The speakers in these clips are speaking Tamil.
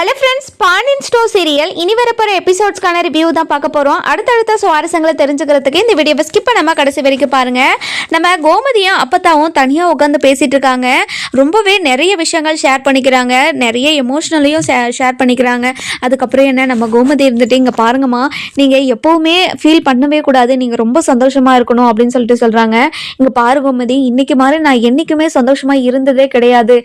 Hello friends Pandian stores serial இனி வரப்போகிற எபிசோட்ஸ்க்கான ரிவ்யூ தான் பார்க்க போகிறோம் அடுத்தடுத்த சுவாரஸ்யங்களை தெரிஞ்சுக்கிறதுக்கு இந்த வீடியோவை ஸ்கிப் பண்ணாமல் கடைசி வரைக்கும் பாருங்கள் நம்ம கோமதியும் அப்பத்தாவும் தனியாக உட்காந்து பேசிகிட்டு இருக்காங்க. ரொம்பவே நிறைய விஷயங்கள் ஷேர் பண்ணிக்கிறாங்க. நிறைய எமோஷ்னலையும் ஷேர் பண்ணிக்கிறாங்க. அதுக்கப்புறம் என்ன நம்ம கோமதி இருந்துட்டு இங்கே பாருங்கம்மா நீங்கள் எப்போவுமே ஃபீல் பண்ணவே கூடாது. நீங்கள் ரொம்ப சந்தோஷமாக இருக்கணும். அப்படின்னு சொல்லிட்டு சொல்கிறாங்க இங்கே பாரு கோமதி இன்னைக்கு மாதிரி நான் என்றைக்குமே சந்தோஷமாக இருந்ததே கிடையாது.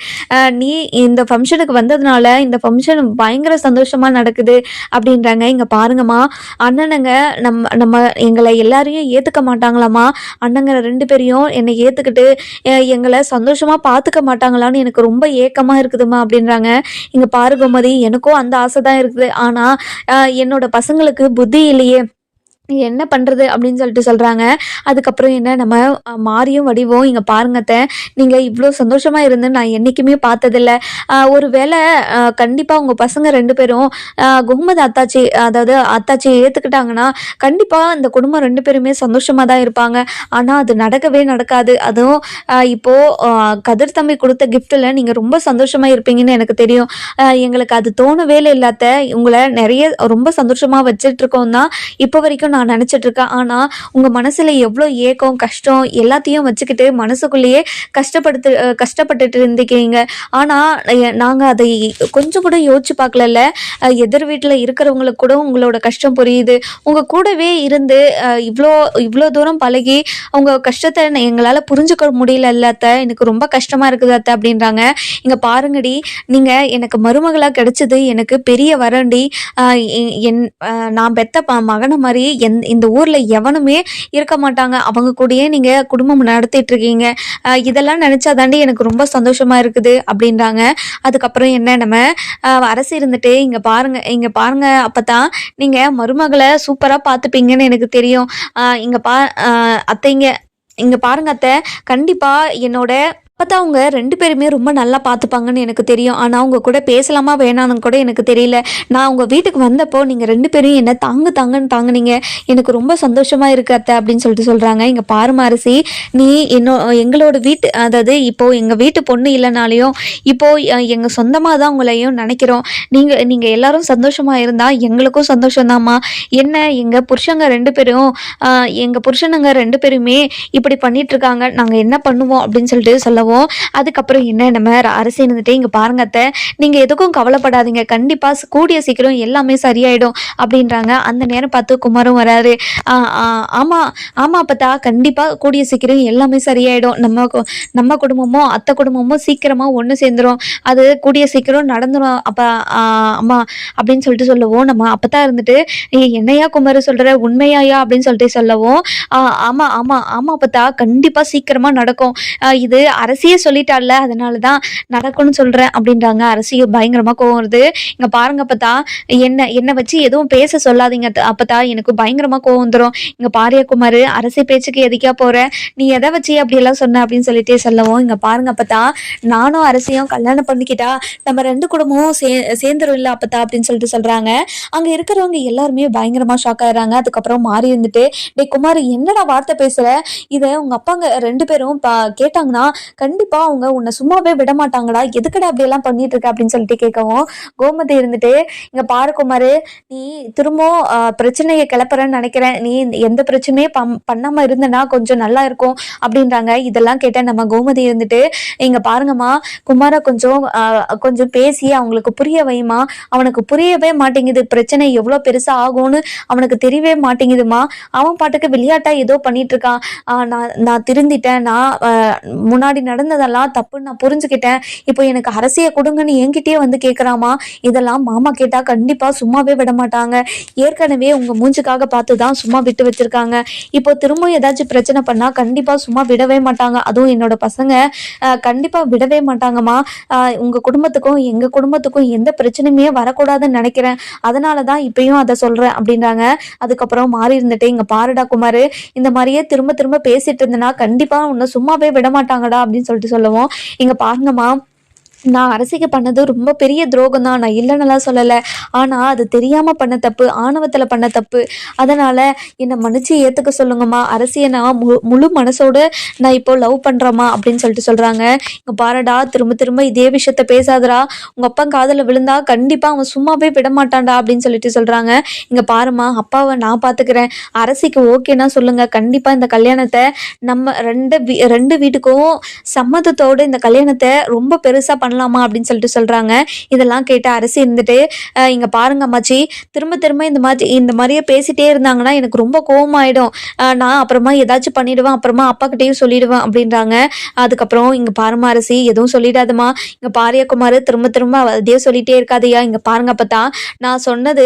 நீ இந்த ஃபங்க்ஷனுக்கு வந்ததுனால இந்த ஃபங்க்ஷன் பயங்கர சந்தோஷமா நடக்குது அப்படின்றாங்க. இங்க பாருங்கம்மா அண்ணனுங்க நம்ம நம்ம எங்களை எல்லாரையும் ஏத்துக்க மாட்டாங்களாம்மா. அண்ணங்க ரெண்டு பேரையும் என்னை ஏத்துக்கிட்டு எங்களை சந்தோஷமா பார்த்துக்க மாட்டாங்களான்னு எனக்கு ரொம்ப ஏக்கமா இருக்குதுமா அப்படின்றாங்க. இங்க பாரு கோமதி எனக்கும் அந்த ஆசை தான் இருக்குது. ஆனா என்னோட பசங்களுக்கு புத்தி இல்லையே. என்ன பண்ணுறது அப்படின்னு சொல்லிட்டு சொல்கிறாங்க அதுக்கப்புறம் என்ன நம்ம மாறியும் வடிவோம் இங்கே பாருங்கத்த நீங்கள் இவ்வளோ சந்தோஷமாக இருந்து நான் என்றைக்குமே பார்த்ததில்ல. ஒரு வேளை கண்டிப்பாக உங்கள் பசங்க ரெண்டு பேரும் குஹமது அத்தாச்சி அதாவது அத்தாச்சியை ஏற்றுக்கிட்டாங்கன்னா கண்டிப்பாக இந்த குடும்பம் ரெண்டு பேருமே சந்தோஷமாக தான் இருப்பாங்க. ஆனால் அது நடக்கவே நடக்காது. அதுவும் இப்போது கதிர் தம்பி கொடுத்த கிஃப்ட்டில் நீங்கள் ரொம்ப சந்தோஷமாக இருப்பீங்கன்னு எனக்கு தெரியும். எங்களுக்கு அது தோணவே இல்லாத உங்களை நிறைய ரொம்ப சந்தோஷமாக வச்சிட்ருக்கோம் தான். இப்போ வரைக்கும் நான் நினச்சிட்டு இருக்கேன். ஆனால் உங்கள் மனசில் எவ்வளோ ஏக்கம் கஷ்டம் எல்லாத்தையும் வச்சுக்கிட்டு மனசுக்குள்ளேயே கஷ்டப்படுத்து கஷ்டப்பட்டுட்டு இருந்துக்கிறீங்க ஆனால் நாங்கள் அதை கொஞ்சம் கூட யோசிச்சு பார்க்கலல்ல. எதிர் வீட்டில் இருக்கிறவங்களுக்கு கூட உங்களோட கஷ்டம் புரியுது. உங்கள் கூடவே இருந்து இவ்வளோ இவ்வளோ தூரம் பழகி உங்கள் கஷ்டத்தை எங்களால் புரிஞ்சுக்க முடியல அத்த. எனக்கு ரொம்ப கஷ்டமாக இருக்குது அத்தை அப்படின்றாங்க. இங்கே பாருங்கடி. நீங்கள் எனக்கு மருமகளாக கிடைச்சது எனக்கு பெரிய வரண்டி என் நான் பெத்த ப மகனை மாதிரி எந் இந்த ஊரில் எவனுமே இருக்க மாட்டாங்க. அவங்க கூடயே நீங்கள் குடும்பம் நடத்திட்டு இருக்கீங்க இதெல்லாம் நினச்சா தாண்டி எனக்கு ரொம்ப சந்தோஷமாக இருக்குது அப்படின்றாங்க. அதுக்கப்புறம் என்ன நம்ம அரசு இருந்துட்டு இங்கே பாருங்கள் இங்கே பாருங்கள் அப்போ தான் நீங்கள் மருமகளை சூப்பராக பார்த்துப்பீங்கன்னு எனக்கு தெரியும். இங்கே பா அத்தைங்க இங்கே பாருங்க அத்தை கண்டிப்பாக என்னோட பார்த்தா அவங்க ரெண்டு பேருமே ரொம்ப நல்லா பார்த்துப்பாங்கன்னு எனக்கு தெரியும். ஆனால் அவங்க கூட பேசலாமா வேணான்னு கூட எனக்கு தெரியல. நான் உங்கள் வீட்டுக்கு வந்தப்போ நீங்கள் ரெண்டு பேரும் என்ன தாங்கு தாங்கன்னு தாங்குனீங்க. எனக்கு ரொம்ப சந்தோஷமாக இருக்கு அத்தை அப்படின்னு சொல்லிட்டு சொல்கிறாங்க இங்கே பாருமா அரிசி நீ என்னோ எங்களோட வீட்டு அதாவது இப்போது எங்கள் வீட்டு பொண்ணு இல்லைனாலையும் இப்போது எங்கள் சொந்தமாக தான் உங்களையும் நினைக்கிறோம். நீங்கள் நீங்கள் எல்லாரும் சந்தோஷமாக இருந்தால் எங்களுக்கும் சந்தோஷம்தாம்மா. என்ன எங்கள் புருஷங்க ரெண்டு பேரும் எங்கள் புருஷனுங்க ரெண்டு பேருமே இப்படி பண்ணிகிட்ருக்காங்க நாங்கள் என்ன பண்ணுவோம் அப்படின்னு சொல்லிட்டு சொல்லவும் அதுக்கப்புறம் என்ன நம்ம அரசு இருந்துட்டு இங்கே பாருங்க அத்தை. நீங்கள் எதுக்கும் கவலைப்படாதீங்க. கண்டிப்பாக கூடிய சீக்கிரம் எல்லாமே சரியாயிடும் அப்படின்றாங்க. அந்த நேரம் பார்த்து குமாரும் வராரு. ஆஹ், ஆமாம் ஆமா அப்பத்தா. கண்டிப்பாக கூடிய சீக்கிரம் எல்லாமே சரியாயிடும். நம்ம நம்ம குடும்பமும் அத்தை குடும்பமும் சீக்கிரமா ஒன்று சேர்ந்துரும். அது கூடிய சீக்கிரம் நடந்துடும் அப்ப ஆஹ், அம்மா அப்படின்னு சொல்லிட்டு சொல்லவும். நம்ம அப்பதான் இருந்துட்டு என்னையா குமார் சொல்ற? உண்மையாயா? அப்படின்னு சொல்லிட்டு சொல்லவும். "ஆஹ், ஆமா ஆமா ஆமா அப்பத்தா. கண்டிப்பா சீக்கிரமா நடக்கும். ஆஹ், இது அரசியே சொல்லிட்டால அதனால தான் நடக்கும்னு சொல்றேன் அப்படின்றாங்க. அரசிய பயங்கரமா கோவம் வருது. இங்க பாருங்க அப்பத்தா என்ன என்னை வச்சு எதுவும் பேச சொல்லாதீங்க அப்பத்தா எனக்கு பயங்கரமா கோவம் வந்துடும் இங்கே பாரியா குமார் அரசி பேச்சுக்கு எதுக்கா போற? நீ எதை வச்சு அப்படியெல்லாம் சொன்ன அப்படின்னு சொல்லிட்டே சொல்லவும். இங்க பாருங்க அப்பத்தா நானும் அரசியும் கல்யாணம் பண்ணிக்கிட்டா நம்ம ரெண்டு குடும்பமும் சே சேர்ந்துரும் இல்ல அப்பத்தா அப்படின்னு சொல்லிட்டு சொல்றாங்க. அங்க இருக்கிறவங்க எல்லாருமே பயங்கரமா ஷாக் ஆயிடுறாங்க. அதுக்கப்புறம் மாறி இருந்துட்டு டே குமார் என்னடா வார்த்தை பேசுற? இதை உங்க அப்பாங்க ரெண்டு பேரும் பா- கேட்டாங்கன்னா கண்டிப்பா அவங்க உன்னை சும்மாவே விட மாட்டாங்கடா எதுக்கடா அப்படி எல்லாம் பண்ணிட்டு இருக்க அப்படின்னு சொல்லிட்டு கேட்கவும் கோமதி இருந்துட்டு இங்க பாரு நீ திரும்பவும் பிரச்சனையை கிளப்புறேன்னு நினைக்கிறேன். நீ எந்த பிரச்சனையும் பம்- பண்ணாம இருந்தனா கொஞ்சம் நல்லா இருக்கும் அப்படின்றாங்க. இதெல்லாம் கேட்ட நம்ம கோமதி இருந்துட்டு இங்க பாருங்கம்மா குமார கொஞ்சம் கொஞ்சம் பேசி அவங்களுக்கு புரிய வைமா அவனுக்கு புரியவே மாட்டேங்குது. பிரச்சனை எவ்வளோ பெருசா ஆகும்னு அவனுக்கு தெரியவே மாட்டேங்குதுமா அவன் பாட்டுக்கு விளையாட்டா ஏதோ பண்ணிட்டு இருக்கான் ஆஹ், நான் நான் திருந்திட்டேன். நான் முன்னாடி நடந்ததெல்லாம் தப்புன்னு நான் புரிஞ்சுக்கிட்டேன். இப்போ எனக்கு அரசியை கொடுங்கன்னு என்கிட்டயே வந்து கேட்குறாமா இதெல்லாம் மாமா கேட்டால் கண்டிப்பாக சும்மாவே விட மாட்டாங்க. ஏற்கனவே உங்கள் மூஞ்சுக்காக பார்த்து தான் சும்மா விட்டு வச்சிருக்காங்க. இப்போ திரும்ப ஏதாச்சும் பிரச்சனை பண்ணால் கண்டிப்பாக சும்மா விடவே மாட்டாங்க. அதுவும் என்னோட பசங்க கண்டிப்பாக விடவே மாட்டாங்கம்மா. உங்கள் குடும்பத்துக்கும் எங்கள் குடும்பத்துக்கும் எந்த பிரச்சனையுமே வரக்கூடாதுன்னு நினைக்கிறேன். அதனால தான் இப்பயும் அதை சொல்கிறேன் அப்படின்றாங்க. அதுக்கப்புறம் மாறி இருந்துட்டு இங்கே பாருடா குமார். இந்த மாதிரியே திரும்ப திரும்ப பேசிட்டு இருந்தேன்னா கண்டிப்பாக உன்னை சும்மாவே விட மாட்டாங்கடா அப்படின்னு சொல்லிட்டு சொல்லுவோம். இங்க பாருங்கம்மா நான் அரசிக்கு பண்ணது ரொம்ப பெரிய துரோகம் தான் நான் இல்லைன்னுலாம் சொல்லலை. ஆனால் அது தெரியாமல் பண்ண தப்பு ஆணவத்தில் பண்ண தப்பு. அதனால் என்னை மன்னிச்சு ஏற்றுக்க சொல்லுங்கம்மா. அரசியை நான் மு முழு மனசோடு நான் இப்போ லவ் பண்ணுறேம்மா அப்படின்னு சொல்லிட்டு சொல்கிறாங்க இங்கே பாருடா திரும்ப திரும்ப இதே விஷயத்த பேசாதடா. உங்கள் அப்பா காதில் விழுந்தா கண்டிப்பாக அவன் சும்மாவே விட மாட்டான்டா அப்படின்னு சொல்லிட்டு சொல்கிறாங்க இங்கே பாரும்மா அப்பாவை நான் பார்த்துக்கிறேன் அரசிக்கு ஓகேனா சொல்லுங்கள் கண்டிப்பாக இந்த கல்யாணத்தை நம்ம ரெண்டு வீ ரெண்டு வீட்டுக்கும் சம்மதத்தோடு இந்த கல்யாணத்தை ரொம்ப பெருசாக பண்ண பண்ணலாமா அப்படின்னு சொல்லிட்டு சொல்கிறாங்க இதெல்லாம் கேட்டு அரசி இருந்துட்டு இங்கே பாருங்க அம்மாச்சி. திரும்ப திரும்ப இந்த மாதிரி இந்த மாதிரியே பேசிட்டே இருந்தாங்கன்னா எனக்கு ரொம்ப கோவமாயிடும். நான் அப்புறமா ஏதாச்சும் பண்ணிடுவேன். அப்புறமா அப்பா கிட்டேயும் சொல்லிடுவேன் அப்படின்றாங்க. அதுக்கப்புறம் இங்கே பாருமா அரசி எதுவும் சொல்லிடாதம்மா. இங்க பாரியகுமார் திரும்ப திரும்ப அதே சொல்லிட்டே இருக்காதையா. இங்கே பாருங்க அப்பத்தா. நான் சொன்னது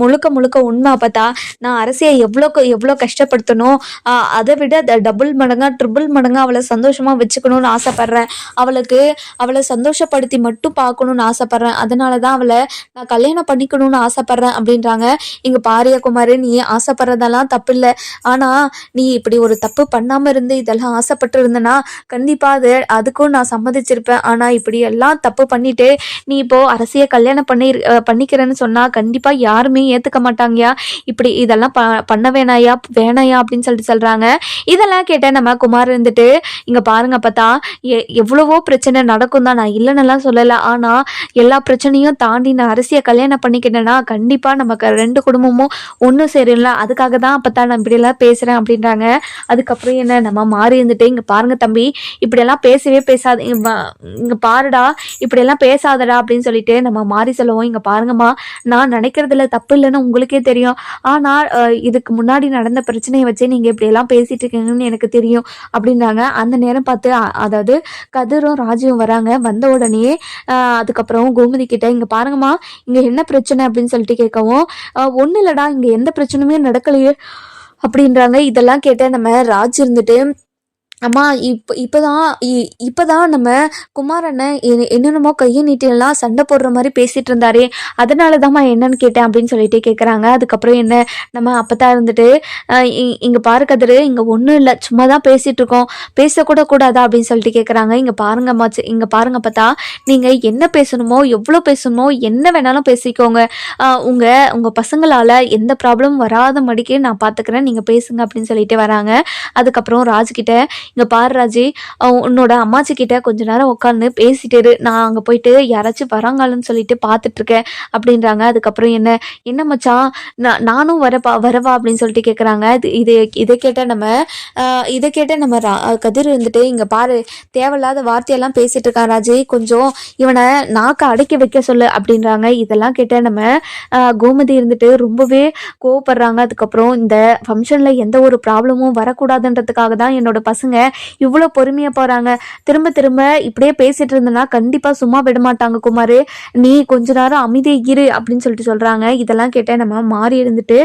முழுக்க முழுக்க உண்மை அப்பத்தா. நான் அரசியை எவ்வளோ எவ்வளோ கஷ்டப்படுத்தணும் அதை விட டபுள் மடங்கா ட்ரிபிள் மடங்கா அவளை சந்தோஷமாக வச்சுக்கணும்னு ஆசைப்படுறேன். அவளுக்கு அவளை சந்தோஷப்படுத்தி மட்டும் பார்க்கணும்னு ஆசைப்படுறேன். அதனால தான் அவளை நான் கல்யாணம் பண்ணிக்கணும்னு ஆசைப்படுறேன் அப்படின்றாங்க. இங்க பாரியகுமார் நீ ஆசைப்படுறதெல்லாம் தப்பு இல்லை ஆனால் நீ இப்படி ஒரு தப்பு பண்ணாமல் இருந்து இதெல்லாம் ஆசைப்பட்டு இருந்தனா கண்டிப்பாக அது அதுக்கும் நான் சம்மதிச்சிருப்பேன். ஆனால் இப்படி எல்லாம் தப்பு பண்ணிட்டு நீ இப்போ அரசியை கல்யாணம் பண்ணி பண்ணிக்கிறேன்னு சொன்னால் கண்டிப்பாக யாருமே ஏற்றுக்க மாட்டாங்கயா? இப்படி இதெல்லாம் ப பண்ண வேணாயா? வேணாயா? அப்படின்னு சொல்லிட்டு சொல்கிறாங்க இதெல்லாம் கேட்டேன் நம்ம குமார் இருந்துட்டு இங்கே பாருங்க பார்த்தா எ எவ்வளவோ பிரச்சனை நடக்கும் தான் நான் இல்லைன்னெல்லாம் சொல்லலை. ஆனால் எல்லா பிரச்சனையும் தாண்டி நான் அரசியை கல்யாணம் பண்ணிக்கிட்டேன்னா கண்டிப்பாக நமக்கு ரெண்டு குடும்பமும் ஒன்றும் சேரும்ல. அதுக்காக தான் அப்போ தான் நான் இப்படியெல்லாம் பேசுகிறேன் அப்படின்றாங்க. அதுக்கப்புறம் என்ன? நம்ம மாறி இருந்துட்டு இங்கே பாருங்க தம்பி இப்படியெல்லாம் பேசவே பேசாது இங்கே பாருடா இப்படியெல்லாம் பேசாதடா அப்படின்னு சொல்லிட்டு நம்ம மாறி சொல்லுவோம். இங்கே பாருங்கம்மா நான் நினைக்கிறதுல தப்பு இல்லைன்னு உங்களுக்கே தெரியும். ஆனால் இதுக்கு முன்னாடி நடந்த பிரச்சனையை வச்சு நீங்கள் இப்படியெல்லாம் பேசிட்டு இருக்கீங்கன்னு எனக்கு தெரியும் அப்படின்றாங்க. அந்த நேரம் பார்த்து அதாவது கதிரும் ராஜுவும் வராங்க. வந்த உடனே ஆஹ் அதுக்கப்புறம் கோமதி கிட்ட இங்க பாருங்கம்மா இங்க என்ன பிரச்சனை? அப்படின்னு சொல்லிட்டு கேட்கவும் ஒன்றும் இல்லடா இங்க எந்த பிரச்சனையுமே நடக்கலையே. அப்படின்றாங்க. இதெல்லாம் கேட்ட நம்ம ராஜ் இருந்துட்டு அம்மா இப்போ இப்போதான் இ- இப்போதான் நம்ம குமார் என்னென்னமோ கையை நீட்டிலாம் சண்டை போடுற மாதிரி பேசிகிட்டு இருந்தாரே அதனால தான்மா என்னன்னு கேட்டேன் அப்படின்னு சொல்லிட்டு கேட்குறாங்க அதுக்கப்புறம் என்ன நம்ம அப்பதான் இருந்துட்டு இங்கே இ- இங்கே பாரு கதிரு இங்கே ஒன்றும் இல்லை சும்மா தான் பேசிகிட்டு இருக்கோம் பேசக்கூட கூடாதா அப்படின்னு சொல்லிட்டு கேட்குறாங்க இங்கே பாருங்கம்மா சி- இங்கே பாருங்க பார்த்தா நீங்கள் என்ன பேசணுமோ எவ்வளோ பேசணுமோ என்ன வேணாலும் பேசிக்கோங்க. உங்கள் உங்கள் பசங்களால் எந்த ப்ராப்ளமும் வராத மடிக்கு நான் பார்த்துக்கிறேன் நீங்கள் பேசுங்க அப்படின்னு சொல்லிட்டு வராங்க. அதுக்கப்புறம் ராஜ்கிட்ட இங்கே பாரு ராஜி உன்னோட அம்மாச்சி கிட்ட கொஞ்ச நேரம் உட்காந்து பேசிட்டு இரு. நான் அங்கே போயிட்டு யாராச்சும் வராங்களான்னு சொல்லிட்டு பார்த்துட்டு இருக்கேன் அப்படின்றாங்க. அதுக்கப்புறம் என்ன என்ன மச்சான் நான் நானும் வரப்பா வரவா அப்படின்னு சொல்லிட்டு கேட்குறாங்க இது இது இதை கேட்ட நம்ம இதை கேட்ட நம்ம ரா கதிர் இருந்துட்டு இங்கே பாரு தேவையில்லாத வார்த்தையெல்லாம் பேசிட்டு இருக்கான் ராஜி. கொஞ்சம் இவனை நாக்க அடக்கி வைக்க சொல்லு அப்படின்றாங்க. இதெல்லாம் கேட்ட நம்ம கோமதி இருந்துட்டு ரொம்பவே கோவப்படுறாங்க. அதுக்கப்புறம் இந்த ஃபங்க்ஷனில் எந்த ஒரு ப்ராப்ளமும் வரக்கூடாதுன்றதுக்காக தான் என்னோட பசங்க இவ்வளோ பொறுமையாக போகிறாங்க திரும்ப திரும்ப இப்படியே பேசிட்டு இருந்தேன்னா கண்டிப்பாக சும்மா விட மாட்டாங்க குமார். நீ கொஞ்ச நேரம் அமைதியை இரு அப்படின்னு சொல்லிட்டு சொல்கிறாங்க இதெல்லாம் கேட்டால் நம்ம மாறி இருந்துட்டு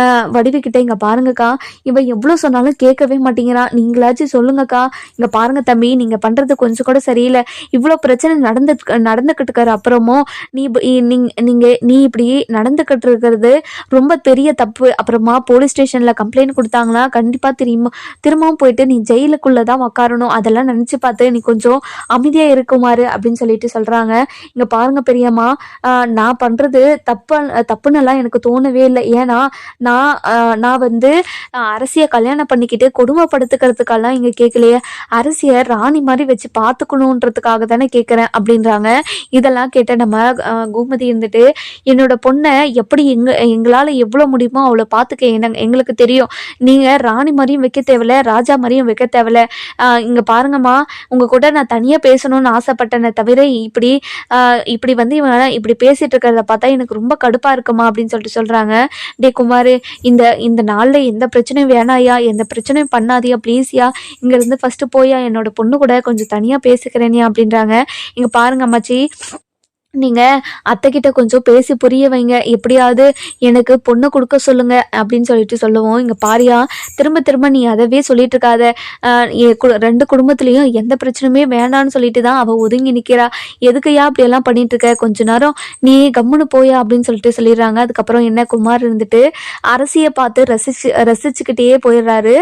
ஆஹ் வடிவுக்கிட்ட இங்கே பாருங்கக்கா. இவன் எவ்வளோ சொன்னாலும் கேட்கவே மாட்டேங்கிறான் நீங்களாச்சும் சொல்லுங்கக்கா. இங்கே பாருங்க தம்பி நீங்கள் பண்ணுறது கொஞ்சம் கூட சரியில்லை. இவ்வளோ பிரச்சனை நடந்து நடந்துக்கிட்டு இருக்கிற அப்புறமும் நீ நீங்கள் நீ இப்படி நடந்துக்கிட்டு இருக்கிறது ரொம்ப பெரிய தப்பு. அப்புறமா போலீஸ் ஸ்டேஷனில் கம்ப்ளைண்ட் கொடுத்தாங்கன்னா கண்டிப்பாக திரும்ப திரும்பவும் போயிட்டு நீ ஜெயிலுக்குள்ளே தான் உக்காரணும். அதெல்லாம் நினச்சி பார்த்து நீ கொஞ்சம் அமைதியாக இருக்குமாறு அப்படின்னு சொல்லிட்டு சொல்கிறாங்க இங்கே பாருங்கள் பெரியம்மா நான் பண்ணுறது தப்பு தப்புன்னெல்லாம் எனக்கு தோணவே இல்லை. ஏன்னா நான் நான் வந்து அரசியை கல்யாணம் பண்ணிக்கிட்டு கொடுமைப்படுத்துக்கிறதுக்கெல்லாம் இங்கே கேட்கலையே. அரசியை ராணி மாதிரி வச்சு பார்த்துக்கணுன்றதுக்காக தானே கேட்குறேன் அப்படின்றாங்க. இதெல்லாம் கேட்ட நம்ம கோமதி இருந்துட்டு என்னோட பொண்ணை எப்படி எங்க எங்களால் எவ்வளோ முடியுமோ அவளை பார்த்துக்க எங்களுக்கு தெரியும். நீங்கள் ராணி மாதிரியும் வைக்க தேவையில்ல ராஜா மாதிரியும் வைக்க தேவையில்ல. ஆஹ் இங்க பாருங்கம்மா உங்க கூட நான் தனியாக பேசணும்னு ஆசைப்பட்டேனே தவிர இப்படி இப்படி வந்து இவன் இப்படி பேசிட்டு இருக்கிறத பார்த்தா எனக்கு ரொம்ப கடுப்பாக இருக்குமா அப்படின்னு சொல்லிட்டு சொல்கிறாங்க டே குமார் இந்த இந்த நாளில் எந்த பிரச்சனையும் வேணாயா எந்த பிரச்சனையும் பண்ணாதியா ப்ளீஸ்யா இங்கேருந்து ஃபஸ்ட்டு போயா என்னோட பொண்ணு கூட கொஞ்சம் தனியாக பேசிக்கிறேனியா அப்படின்றாங்க. இங்கே பாருங்க அம்மாச்சி. நீங்கள் அத்தைக்கிட்ட கொஞ்சம் பேசி புரிய வைங்க. எப்படியாவது எனக்கு பொண்ணு கொடுக்க சொல்லுங்க அப்படின்னு சொல்லிட்டு சொல்லுவோம். இங்கே பாரியா திரும்ப திரும்ப நீ அதவே சொல்லிட்டு இருக்காத. எ- கு- ரெண்டு குடும்பத்துலேயும் எந்த பிரச்சனையுமே வேண்டான்னு சொல்லிட்டு தான் அவள் ஒதுங்கி நிற்கிறா எதுக்குயா அப்படியெல்லாம் பண்ணிட்டு இருக்க? கொஞ்ச நேரம் நீ கம்முன்னு போயா அப்படின்னு சொல்லிட்டு சொல்லிடுறாங்க. அதுக்கப்புறம் என்ன குமார் இருந்துட்டு அரசியை பார்த்து ரசிச்சு ரசிச்சுக்கிட்டே போயிடுறாரு.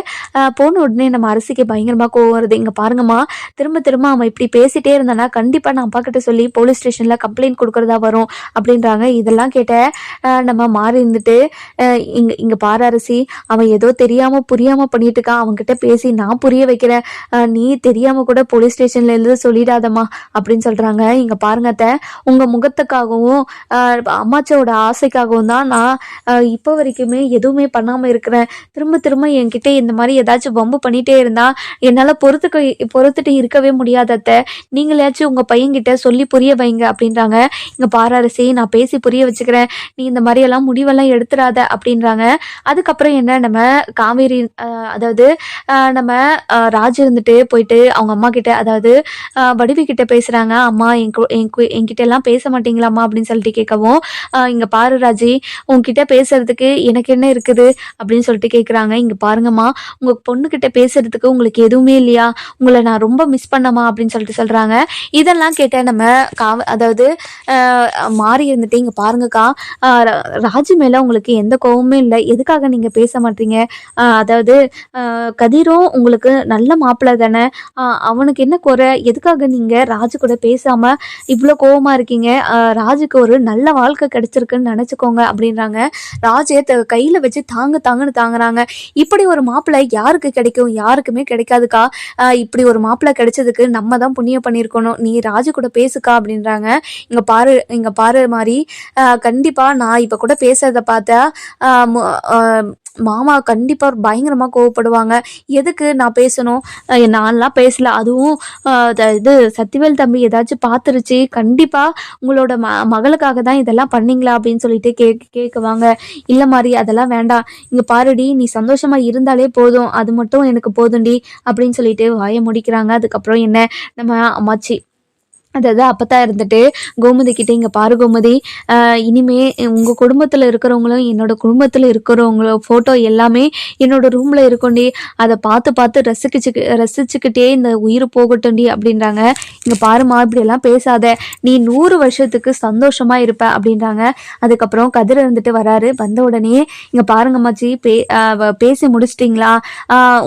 போன உடனே நம்ம அரசிக்கு பயங்கரமாக கோவம் வருது. இங்கே பாருங்கம்மா திரும்ப திரும்ப அவன் இப்படி பேசிட்டே இருந்தானா? கண்டிப்பாக நான் அப்பா கிட்ட சொல்லி போலீஸ் ஸ்டேஷனில் கம்ப்ளைண்ட் கம்ப்ளைண்ட் கொடுக்குறதா வரும் அப்படின்றாங்க. இதெல்லாம் கேட்ட நம்ம மாறி இருந்துட்டு இங்கே இங்கே பாராரசி பாரு அரசி அவன் ஏதோ தெரியாமல் புரியாமல் பண்ணிட்டு இருக்கான். அவன்கிட்ட பேசி நான் புரிய வைக்கிறேன் நீ தெரியாமல் கூட போலீஸ் ஸ்டேஷன்ல இருந்து சொல்லிடாதம்மா அப்படின்னு சொல்கிறாங்க இங்கே பாருங்க அத்தை உங்கள் முகத்துக்காகவும் அம்மாச்சோட ஆசைக்காகவும் தான் நான் இப்போ வரைக்குமே எதுவுமே பண்ணாமல் இருக்கிறேன். திரும்ப திரும்ப என்கிட்ட இந்த மாதிரி ஏதாச்சும் வம்பு பண்ணிட்டே இருந்தால் என்னால் பொறுத்துக்க பொறுத்துட்டு இருக்கவே முடியாத அத்தை. நீங்களாச்சும் உங்கள் பையன்கிட்ட சொல்லி புரிய வைங்க அப்படின்றாங்க. இங்க பாரரசி நான் பேசி புரிய வச்சுக்கிறேன். நீ இந்த மாதிரியெல்லாம் முடிவெல்லாம் எடுத்துடாத அப்படின்றாங்க. அதுக்கப்புறம் என்ன நம்ம காவேரி அதாவது ஆஹ் நம்ம ராஜ் இருந்துட்டு போயிட்டு அவங்க அம்மா கிட்ட அதாவது ஆஹ் வடிவி கிட்ட பேசுகிறாங்க அம்மா என் என்கிட்ட எல்லாம் பேச மாட்டீங்களாம்மா அப்படின்னு சொல்லிட்டு கேட்கவும் இங்கே பாரு ராஜி உங்ககிட்ட பேசுறதுக்கு எனக்கு என்ன இருக்குது அப்படின்னு சொல்லிட்டு கேட்குறாங்க இங்க பாருங்கம்மா உங்க பொண்ணுகிட்ட பேசுறதுக்கு உங்களுக்கு எதுவுமே இல்லையா? உங்களை நான் ரொம்ப மிஸ் பண்ணமா அப்படின்னு சொல்லிட்டு சொல்கிறாங்க இதெல்லாம் கேட்ட நம்ம காவ அதாவது மாறி இருந்துட்டு இங்க பாருங்கக்கா. ஆஹ் ராஜு மேல உங்களுக்கு எந்த கோவமும் இல்லை. எதுக்காக நீங்க பேச மாட்டீங்க? ஆஹ் அதாவது ஆஹ் கதிரும் உங்களுக்கு நல்ல மாப்பிள்ளை தானே. ஆஹ் அவனுக்கு என்ன குறை? எதுக்காக நீங்க ராஜு கூட பேசாம இவ்வளோ கோவமா இருக்கீங்க? ராஜுக்கு ஒரு நல்ல வாழ்க்கை கிடைச்சிருக்குன்னு நினைச்சுக்கோங்க அப்படின்றாங்க. ராஜே த- கையில வச்சு தாங்க தாங்கன்னு தாங்குறாங்க. இப்படி ஒரு மாப்பிள்ளை யாருக்கு கிடைக்கும்? யாருக்குமே கிடைக்காதுக்கா. ஆஹ் இப்படி ஒரு மாப்பிள்ளை கிடைச்சதுக்கு நம்ம தான் புண்ணியம் பண்ணியிருக்கணும். நீ ராஜு கூட பேசுக்கா அப்படின்றாங்க. இங்கே பாரு இங்கே பாரு மாதிரி கண்டிப்பாக நான் இப்போ கூட பேசுகிறத பார்த்தா மாமா கண்டிப்பாக பயங்கரமாக கோவப்படுவாங்க. எதுக்கு நான் பேசணும்? நான்லாம் பேசல. அதுவும் இது சத்திவேல் தம்பி ஏதாச்சும் பார்த்துருச்சு. கண்டிப்பாக உங்களோட ம மகளுக்காக தான் இதெல்லாம் பண்ணீங்களா அப்படின்னு சொல்லிட்டு கே கேட்குவாங்க இல்லை மாதிரி அதெல்லாம் வேண்டாம். இங்கே பாருடி நீ சந்தோஷமாக இருந்தாலே போதும். அது மட்டும் எனக்கு போதும்டி அப்படின்னு சொல்லிட்டு வாயை முடிக்கிறாங்க. அதுக்கப்புறம் என்ன? நம்ம அம்மாச்சி. அதாவது அப்பதான் இருந்துட்டு கோமதி கிட்ட இங்க பாரு கோமதி இனிமே உங்க குடும்பத்துல இருக்கிறவங்களும் என்னோட குடும்பத்துல இருக்கிறவங்களோ போட்டோ எல்லாமே என்னோட ரூம்ல இருக்கோண்டி. அதை பார்த்து பார்த்து ரசிக்கிச்சு ரசிச்சுக்கிட்டே இந்த உயிர் போகட்டும்டி அப்படின்றாங்க. இங்க பாருமா இப்படி எல்லாம் பேசாத. நீ நூறு வருஷத்துக்கு சந்தோஷமா இருப்ப அப்படின்றாங்க. அதுக்கப்புறம் கதிர் இருந்துட்டு வராரு. வந்த உடனே இங்க பாருங்க மாச்சி பே பேசி முடிச்சிட்டிங்களா?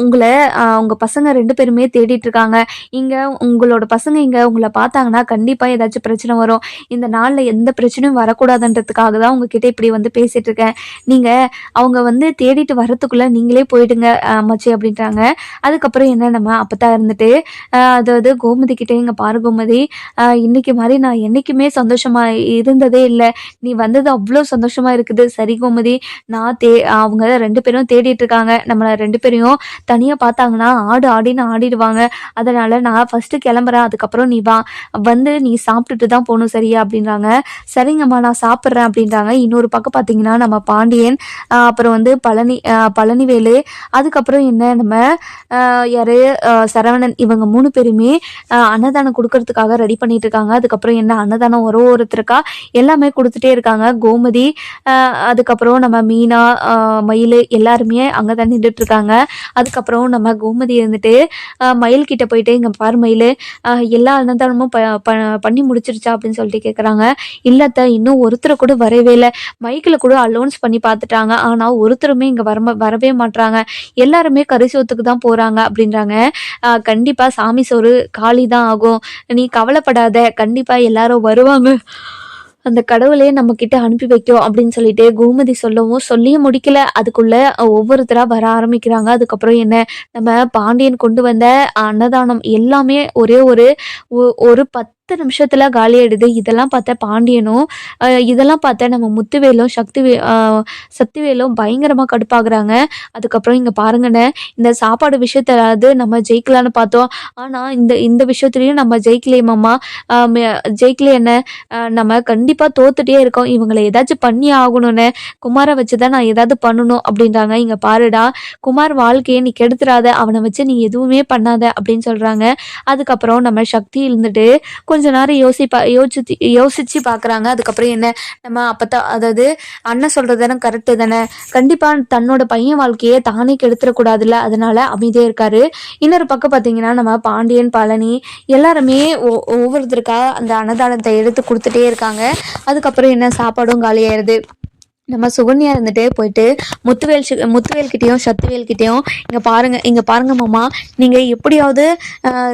உங்களை உங்கள் உங்க பசங்க ரெண்டு பேருமே தேடிட்டு இருக்காங்க. இங்க உங்களோட பசங்க இங்க உங்களை பார்த்தாங்க பார்த்தாங்கன்னா கண்டிப்பா ஏதாச்சும் பிரச்சனை வரும். இந்த நாளில் எந்த பிரச்சனையும் வரக்கூடாதுன்றதுக்காக தான் உங்ககிட்ட இப்படி வந்து பேசிட்டு இருக்கேன். நீங்க அவங்க வந்து தேடிட்டு வரத்துக்குள்ளே நீங்களே போயிடுங்க மச்சி அப்படின்றாங்க. அதுக்கப்புறம் என்ன நம்ம அப்பதான் இருந்துட்டு அதாவது கோமதி கிட்டே இங்கே பாரு கோமதி இன்னைக்கு மாதிரி நான் என்னைக்குமே சந்தோஷமா இருந்ததே இல்லை. நீ வந்தது அவ்வளோ சந்தோஷமா இருக்குது. சரி கோமதி நான் தே அவங்க ரெண்டு பேரும் தேடிட்டு இருக்காங்க. நம்மளை ரெண்டு பேரையும் தனியாக பார்த்தாங்கன்னா ஆடு ஆடின்னு ஆடிடுவாங்க. அதனால நான் ஃபர்ஸ்ட் கிளம்புறேன். அதுக்கப்புறம் நீ வா. வந்து நீ சாப்பிட்டுட்டு தான் போகணும் சரியா அப்படின்றாங்க. சரிங்கம்மா நான் சாப்பிட்றேன் அப்படின்றாங்க. இன்னொரு பக்கம் பார்த்தீங்கன்னா நம்ம பாண்டியன் அப்புறம் வந்து பழனி பழனிவேலு அதுக்கப்புறம் என்ன நம்ம யாரு சரவணன் இவங்க மூணு பேருமே அன்னதானம் கொடுக்கறதுக்காக ரெடி பண்ணிட்டு இருக்காங்க அதுக்கப்புறம் என்ன அன்னதானம் ஒரு ஒருத்தருக்கா எல்லாமே கொடுத்துட்டே இருக்காங்க. கோமதி அதுக்கப்புறம் நம்ம மீனா மயில் எல்லாருமே அங்கே தான் நின்றுட்டு இருக்காங்க அதுக்கப்புறம் நம்ம கோமதி இருந்துட்டு மயில் கிட்ட போயிட்டு இங்கே பாரு மயில் எல்லா அன்னதானமும் ப ப- பண்ணி முடிச்சிருச்சா அப்படின்னு சொல்லிட்டு கேட்குறாங்க இல்லத்த இன்னும் ஒருத்தரை கூட வரவே இல்லை. மைக்கில் கூட அலோன்ஸ் பண்ணி பார்த்துட்டாங்க ஆனால் ஒருத்தருமே இங்கே வர வரவே மாட்றாங்க. எல்லாருமே கரிசோத்துக்கு தான் போகிறாங்க அப்படின்றாங்க. கண்டிப்பாக சாமி சோறு காலி தான் ஆகும். நீ கவலைப்படாத. கண்டிப்பாக எல்லாரும் வருவாங்க. அந்த கடவுளே நம்ம கிட்ட அனுப்பி வைக்கும் அப்படின்னு சொல்லிட்டு கோமதி சொல்லவும் சொல்லியும் முடிக்கல. அதுக்குள்ள ஒவ்வொருத்தரா வர ஆரம்பிக்கிறாங்க. அதுக்கப்புறம் என்ன? நம்ம பாண்டியன் கொண்டு வந்த அன்னதானம் எல்லாமே ஒரே ஒரு ஒ- ஒரு பத்து பத்து நிமிஷத்துல காலியாயிடுது இதெல்லாம் பார்த்த பாண்டியனும் இதெல்லாம் பார்த்த நம்ம முத்துவேலும் சக்தி சக்திவேலும் பயங்கரமா கடுப்பாகுறாங்க. அதுக்கப்புறம் இங்க பாருங்கண்ணே இந்த சாப்பாடு விஷயத்தாவது நம்ம ஜெயிக்கலான்னு பார்த்தோம். ஆனா இந்த இந்த விஷயத்துலயும் நம்ம ஜெயிக்கலையம்மா ஜெயிக்கலையே என்ன நம்ம கண்டிப்பா தோத்துட்டே இருக்கோம். இவங்களை ஏதாச்சும் பண்ணி ஆகணும்னு. குமாரை வச்சுதான் நான் ஏதாவது பண்ணணும் அப்படின்றாங்க. இங்க பாருடா குமார் வாழ்க்கையை நீ கெடுத்துறாத. அவனை வச்சு நீ எதுவுமே பண்ணாத அப்படின்னு சொல்றாங்க. அதுக்கப்புறம் நம்ம சக்தி இருந்துட்டு கொஞ்சம் கொஞ்ச நேரம் யோசிப்பா யோசிச்சு யோசிச்சு பார்க்குறாங்க அதுக்கப்புறம் என்ன? நம்ம அப்போத்தான் அதாவது அண்ணன் சொல்கிறது தானே கரெக்டு தானே? கண்டிப்பாக தன்னோட பையன் வாழ்க்கையை தானே கெடுத்துடக்கூடாதுல்ல அதனால அமைதியாக இருக்காரு. இன்னொரு பக்கம் பார்த்தீங்கன்னா நம்ம பாண்டியன் பழனி எல்லாருமே ஒ- ஒவ்வொருத்தருக்கா அந்த அன்னதானத்தை எடுத்து கொடுத்துட்டே இருக்காங்க. அதுக்கப்புறம் என்ன? சாப்பாடும் காலியாயிருது. நம்ம சுகன்யா இருந்துட்டு போயிட்டு முத்துவேல் சி- சத்துவேல்கிட்டேயும் இங்கே பாருங்க இங்கே பாருங்க மாமா நீங்கள் எப்படியாவது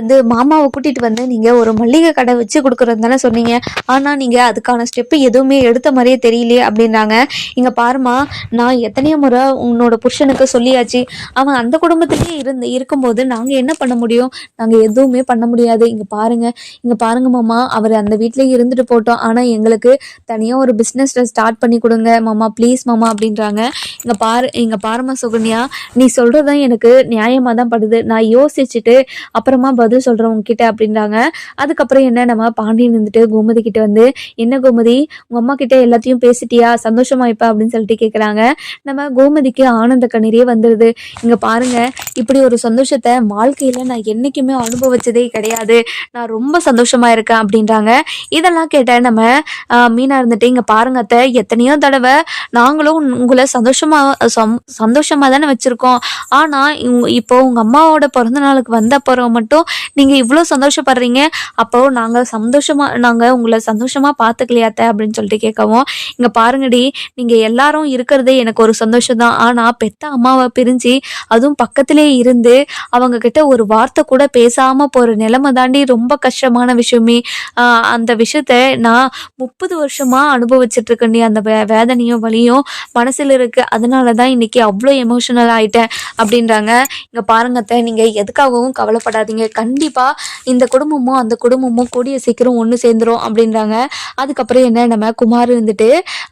இது மாமாவை கூட்டிகிட்டு வந்து நீங்கள் ஒரு மளிகை கடை வச்சு கொடுக்குறது தானே சொன்னீங்க. ஆனால் நீங்கள் அதுக்கான ஸ்டெப்பு எதுவுமே எடுத்த மாதிரியே தெரியலையே அப்படின்றாங்க. இங்கே பாருமா நான் எத்தனையோ முறை உன்னோட புருஷனுக்கு சொல்லியாச்சு. அவன் அந்த குடும்பத்திலேயே இருந்து இருக்கும்போது நாங்கள் என்ன பண்ண முடியும்? நாங்கள் எதுவுமே பண்ண முடியாது. இங்கே பாருங்க இங்கே பாருங்க மாமா அவர் அந்த வீட்டிலேயே இருந்துட்டு போட்டோம். ஆனால் எங்களுக்கு தனியாக ஒரு பிஸ்னஸ் ஸ்டார்ட் பண்ணி கொடுங்க மாமா ப்ளீஸ் மாமா அப்படின்றாங்க. இங்கே பாரு இங்கே பாருமா சுகன்யா நீ சொல்கிறது தான் எனக்கு நியாயமாக தான் படுது. நான் யோசிச்சுட்டு அப்புறமா பதில் சொல்கிறேன் உங்ககிட்ட அப்படின்றாங்க. அதுக்கப்புறம் என்ன நம்ம பாண்டியன் இருந்துட்டு கோமதி கிட்ட வந்து என்ன கோமதி உங்கள் அம்மா கிட்ட எல்லாத்தையும் பேசிட்டியா? சந்தோஷமா இப்போ அப்படின்னு சொல்லிட்டு கேட்குறாங்க நம்ம கோமதிக்கு ஆனந்த கண்ணீரே வந்துடுது இங்கே பாருங்க இப்படி ஒரு சந்தோஷத்தை வாழ்க்கையில் நான் என்றைக்குமே அனுபவிச்சதே கிடையாது. நான் ரொம்ப சந்தோஷமாக இருக்கேன் அப்படின்றாங்க. இதெல்லாம் கேட்ட நம்ம மீனா இருந்துட்டு இங்கே பாருங்க அத்தை எத்தனையோ தடவை நாங்களும் உங்களை சந்தோஷமா சம் சந்தோஷமா தானே வச்சிருக்கோம் ஆனால் இப்போ உங்கள் அம்மாவோட பிறந்த நாளுக்கு வந்த அப்புறம் மட்டும் நீங்கள் இவ்வளோ சந்தோஷப்படுறீங்க. அப்போ நாங்கள் சந்தோஷமா நாங்கள் உங்களை சந்தோஷமா பார்த்துக்கலையாத்த அப்படின்னு சொல்லிட்டு கேட்கவும் இங்கே பாருங்கடி நீங்கள் எல்லாரும் இருக்கிறதே எனக்கு ஒரு சந்தோஷம் தான் ஆனால் பெத்த அம்மாவை பிரிஞ்சு அதுவும் பக்கத்திலே இருந்து அவங்க கிட்ட ஒரு வார்த்தை கூட பேசாமல் போகிற நிலைமை தாண்டி ரொம்ப கஷ்டமான விஷயமே. ஆஹ் அந்த விஷயத்த நான் முப்பது வருஷமா அனுபவிச்சுட்டு இருக்கேன்டி. அந்த வே பிரச்சனையும் வலியும் மனசில் இருக்கு. அதனால தான் இன்றைக்கி அவ்வளோ எமோஷனல் ஆயிட்டேன் அப்படின்றாங்க. இங்கே பாருங்க அத்தை நீங்கள் எதுக்காகவும் கவலைப்படாதீங்க. கண்டிப்பாக இந்த குடும்பமும் அந்த குடும்பமும் கூடிய சீக்கிரம் ஒன்று சேர்ந்துரும் அப்படின்றாங்க. அதுக்கப்புறம் என்ன நம்ம குமார் இருந்துட்டு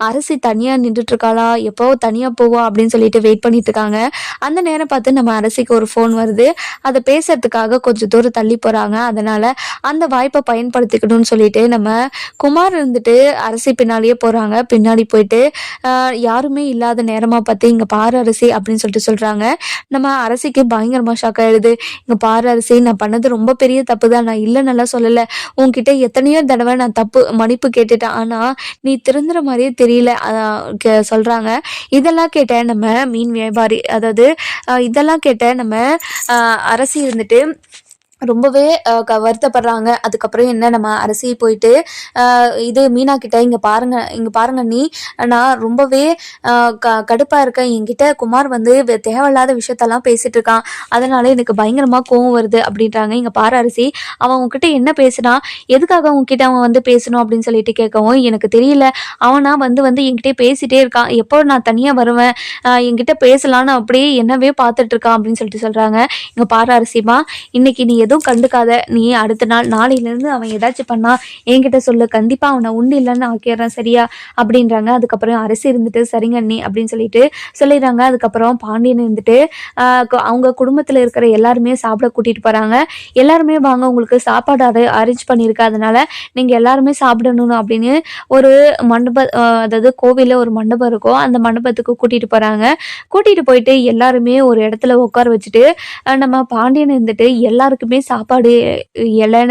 அரசி தனியாக நின்றுட்டு இருக்காளா? எப்போ தனியாக போவா? அப்படின்னு சொல்லிட்டு வெயிட் பண்ணிட்டு இருக்காங்க. அந்த நேரம் பார்த்து நம்ம அரசிக்கு ஒரு ஃபோன் வருது. அதை பேசுறதுக்காக கொஞ்சம் தூரம் தள்ளி போகிறாங்க அதனால் அந்த வாய்ப்பை பயன்படுத்திக்கணும்னு சொல்லிட்டு நம்ம குமார் இருந்துட்டு அரசி பின்னாலேயே போகிறாங்க பின்னாடி போயிட்டு யாருமே இல்லாத நேரமாக பார்த்து இங்கே பாரு அரிசி அப்படின்னு சொல்லிட்டு சொல்கிறாங்க நம்ம அரசிக்கு பயங்கரமாக ஷாக் ஆகிடுது இங்கே பாரு அரிசி நான் பண்ணது ரொம்ப பெரிய தப்பு தான். நான் இல்லை நல்லா சொல்லலை. உன்கிட்ட எத்தனையோ தடவை நான் தப்பு மன்னிப்பு கேட்டுட்டேன். ஆனால் நீ திருந்துற மாதிரியே தெரியல. ஆஹ், கே- சொல்றாங்க. இதெல்லாம் கேட்ட நம்ம மீன் வியாபாரி அதாவது ஆஹ், இதெல்லாம் கேட்ட நம்ம அரசி இருந்துட்டு ரொம்பவே க- வருத்தப்படுறாங்க. அதுக்கப்புறம் என்ன நம்ம அரசி போயிட்டு இது மீனா கிட்ட இங்கே பாருங்க இங்கே பாருங்க நீ. நான் ரொம்பவே க கடுப்பாக இருக்கேன். என்கிட்ட குமார் வந்து தேவையில்லாத விஷயத்தெல்லாம் பேசிட்டு இருக்கான். அதனால எனக்கு பயங்கரமாக கோவம் வருது அப்படின்றாங்க. இங்கே பாரு அரிசி அவன் உங்ககிட்ட என்ன பேசுனா எதுக்காக உங்ககிட்ட அவன் வந்து பேசணும் அப்படின்னு சொல்லிட்டு கேட்கவும் எனக்கு தெரியல. அவனா வந்து வந்து என்கிட்ட பேசிட்டே இருக்கான். எப்போ நான் தனியாக வருவேன்? என்கிட்ட பேசலான்னு அப்படியே என்னவே பார்த்துட்டு இருக்கான் அப்படின்னு சொல்லிட்டு சொல்கிறாங்க இங்கே பாரு அரிசிமா இன்னைக்கு நீ எதுவும் கண்டுக்காத. நீ அடுத்த நாள் நாளையிலேருந்து அவன் ஏதாச்சும் பண்ணா என்கிட்ட சொல்லு. கண்டிப்பாக அவனை உண்டு இல்லைன்னு ஆக்கிடுறேன் சரியா? அப்படின்றாங்க. அதுக்கப்புறம் அரசு இருந்துட்டு சரிங்க அண்ணி அப்படின்னு சொல்லிட்டு சொல்லிடுறாங்க. அதுக்கப்புறம் பாண்டியன் இருந்துட்டு அவங்க குடும்பத்தில் இருக்கிற எல்லாருமே சாப்பிட கூட்டிட்டு போகிறாங்க எல்லாருமே வாங்க உங்களுக்கு சாப்பாடு அரே அரேஞ்ச் பண்ணியிருக்கா. அதனால நீங்கள் எல்லாருமே சாப்பிடணும் அப்படின்னு ஒரு மண்டப அதாவது கோவிலில் ஒரு மண்டபம் இருக்கும் அந்த மண்டபத்துக்கு கூட்டிட்டு போகிறாங்க கூட்டிட்டு போயிட்டு எல்லாருமே ஒரு இடத்துல உட்கார வச்சுட்டு நம்ம பாண்டியன் இருந்துட்டு எல்லாருக்குமே சாப்பாடு இலை